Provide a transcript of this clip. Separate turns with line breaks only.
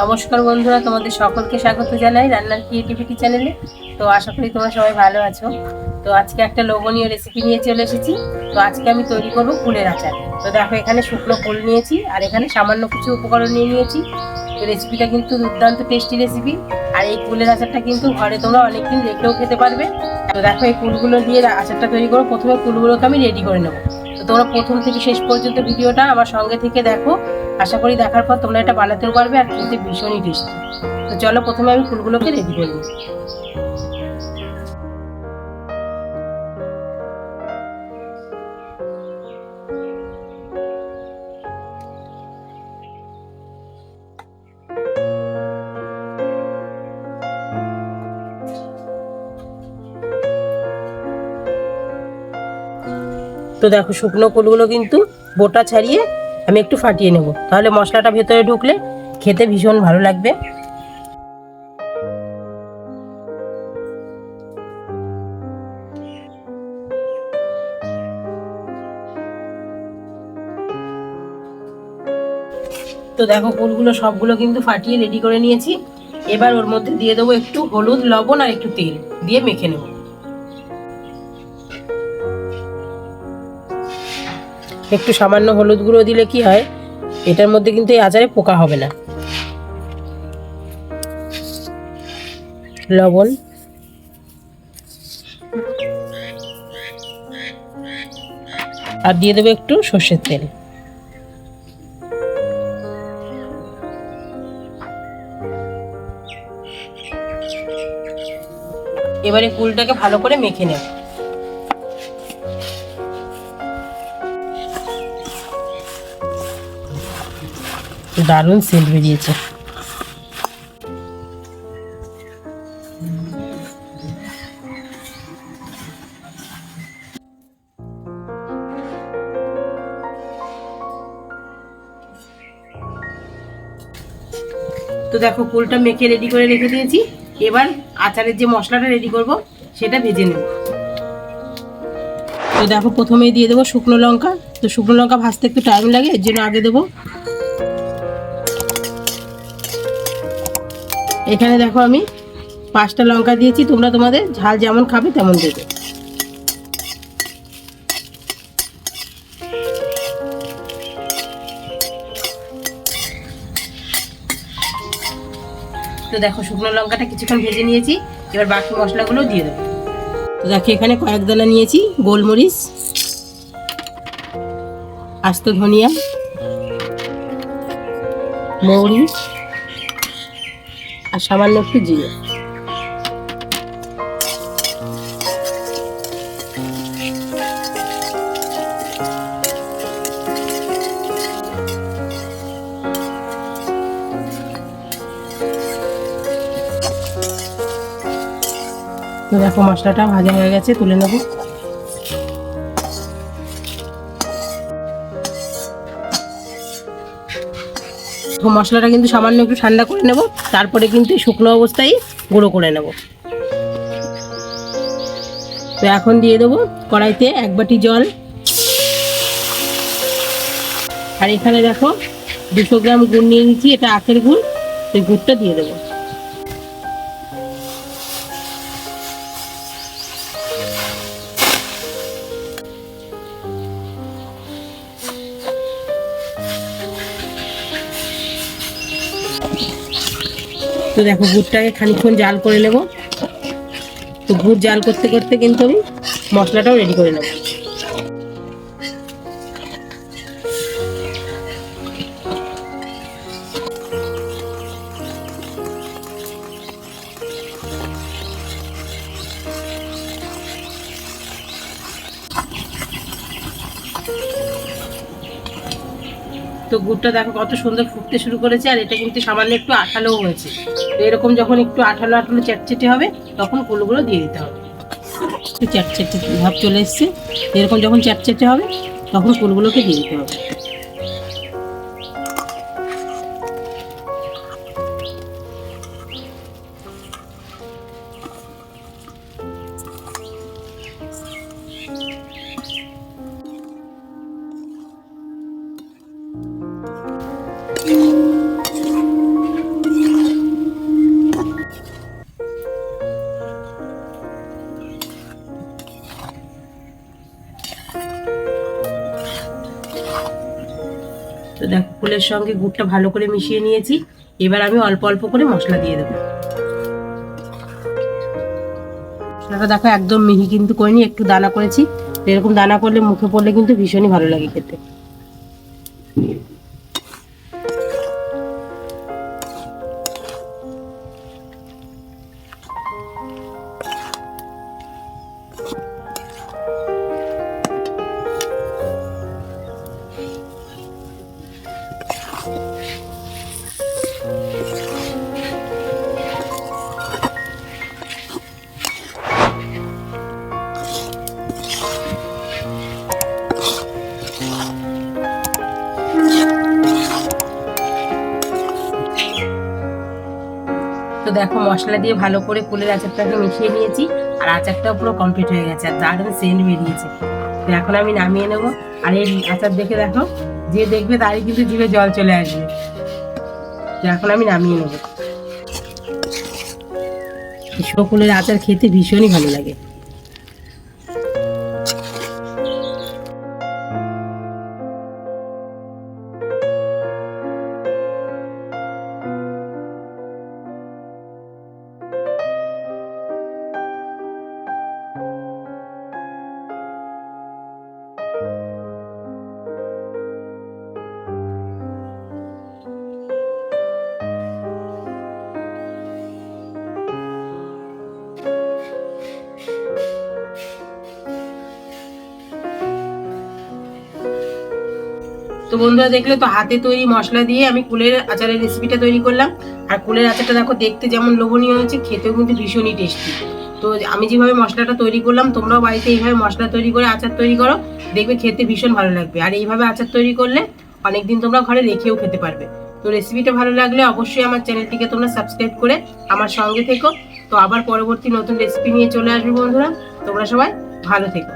নমস্কার বন্ধুরা, তোমাদের সকলকে স্বাগত জানাই রান্নার ক্রিয়েটিভিটি চ্যানেলে তো আশা করি তোমরা সবাই ভালো আছো। তো আজকে একটা লোভনীয় রেসিপি নিয়ে চলে এসেছি। তো আজকে আমি তৈরি করব ফুলের আচার। তো দেখো, এখানে শুকনো ফুল নিয়েছি আর এখানে সামান্য কিছু উপকরণ নিয়ে নিয়েছি। তো রেসিপিটা কিন্তু দুর্দান্ত টেস্টি রেসিপি আর এই ফুলের আচারটা কিন্তু ঘরে তোমরা অনেকদিন রেখেও খেতে পারবে। তো দেখো, এই ফুলগুলো দিয়ে আচারটা তৈরি করো প্রথমে ফুলগুলোকে আমি রেডি করে নেব। তোমরা প্রথম থেকে শেষ পর্যন্ত ভিডিওটা আমার সঙ্গে থেকে দেখো। আশা করি দেখার পর তোমরা এটা বানাতেও পারবে আর খেতে ভীষণই টেস্টি। তো চলো প্রথমে আমি ফুলগুলোকে রেডি করে তো দেখো শুকনো ফুলগুলো কিন্তু বোটা ছাড়িয়ে আমি একটু ফাটিয়ে নেব। তাহলে মশলাটা ভেতরে ঢুকলে খেতে ভীষণ ভালো লাগবে। তো দেখো ফুলগুলো সবগুলো কিন্তু ফাটিয়ে রেডি করে নিয়েছি। এবার ওর মধ্যে দিয়ে দেবো একটু হলুদ, লবণ আর একটু তেল দিয়ে মেখে নেব। একটু সামান্য হলুদ গুঁড়ো দিলে কি হয়? এটার মধ্যে কিন্তু এই আচারে পোকা হবে না। লবণ। আর দিয়ে দেবো একটু সর্ষের তেল। এবারে কুলটাকে ভালো করে মেখে নেব। দারুণ সেন্ট বেরিয়েছে। তো দেখো, ফুলটা মেখে রেডি করে রেখে দিয়েছি। এবার আচারের যে মশলাটা রেডি করব, সেটা ভেজে নেব। তো দেখো, প্রথমেই দিয়ে দেবো শুকনো লঙ্কা। তো শুকনো লঙ্কা ভাজতে একটু টাইম লাগে, এর জন্য আগে দেবো এখানে দেখো আমি পাঁচটা লঙ্কা দিয়েছি, তোমরা তোমাদের ঝাল যেমন খাবে তেমন দেবে। তো দেখো শুকনো লঙ্কাটা কিছুক্ষণ ভেজে নিয়েছি, এবার বাকি মশলাগুলো দিয়ে দেবো। তো দেখো এখানে কয়েক দানা নিয়েছি, গোলমরিচ, আস্ত ধনিয়া, মৌরি আর সামান্য একটু জিরে। দেখো মশলাটা ভাজা হয়ে গেছে তুলে নেব। মশলাটা কিন্তু সামান্য একটু ঠান্ডা করে নেব, তারপরে কিন্তু শুকনো অবস্থায় গুঁড়ো করে নেব। তো এখন দিয়ে দেবো কড়াইতে এক বাটি জল। আর এখানে দেখো দুশো গ্রাম গুড় নিয়ে নিচ্ছি, এটা আখের গুড় ওই গুড়টা দিয়ে দেবো। তো দেখো গুড়টাকে খানিকক্ষণ জাল করে নেব। তো গুড় জাল করতে করতে কিন্তু আমি মশলাটাও রেডি করে নেব। তো গুড়টা দেখো কত সুন্দর ফুটতে শুরু করেছে, আর এটা কিন্তু সামান্য একটু আঠালো হয়েছে। তো এরকম যখন একটু আঠালো আঠালো চ্যাটচেটে হবে, তখন কুলগুলো দিয়ে দিতে হবে। একটু চ্যাটচেটে ভাব চলে এসছে। এরকম যখন চ্যাটচেটে হবে, তখন কুলগুলোকে দিয়ে দিতে হবে। তো দেখো, ফুলের সঙ্গে গুড়টা ভালো করে মিশিয়ে নিয়েছি। এবার আমি অল্প অল্প করে মশলা দিয়ে দেবো। মশলাটা দেখো একদম মিহি কিন্তু করিনি, একটু দানা করেছি। এরকম দানা করলে মুখে পড়লে কিন্তু ভীষণই ভালো লাগে খেতে। দেখো, মশলা দিয়ে ভালো করে ফুলের আচারটাকে মিশিয়ে নিয়েছি, আর আচারটাও পুরো কমপ্লিট হয়ে গেছে, আর দারুণ সেন্ট বেরিয়েছে। তো এখন আমি নামিয়ে নেব, আর এই আচার দেখে দেখো, যে দেখবে তারই কিন্তু জিভে জল চলে আসবে। তো এখন আমি নামিয়ে নেব। ফুলের আচার খেতে ভীষণই ভালো লাগে। তো বন্ধুরা দেখলে তো হাতে তৈরি মশলা দিয়ে আমি কুলের আচারের রেসিপিটা তৈরি করলাম। আর কুলের আচারটা দেখো দেখতে যেমন লোভনীয় হয়েছে, খেতেও কিন্তু ভীষণই টেস্টি তো আমি যেভাবে মশলাটা তৈরি করলাম, তোমরাও বাড়িতে এইভাবে মশলা তৈরি করে আচার তৈরি করো, দেখবে খেতে ভীষণ ভালো লাগবে। আর এইভাবে আচার তৈরি করলে অনেকদিন তোমরা ঘরে রেখেও খেতে পারবে। তো রেসিপিটা ভালো লাগলে অবশ্যই আমার চ্যানেলটিকে তোমরা সাবস্ক্রাইব করে আমার সঙ্গে থেকো। তো আবার পরবর্তী নতুন রেসিপি নিয়ে চলে আসবে বন্ধুরা। তোমরা সবাই ভালো থেকো।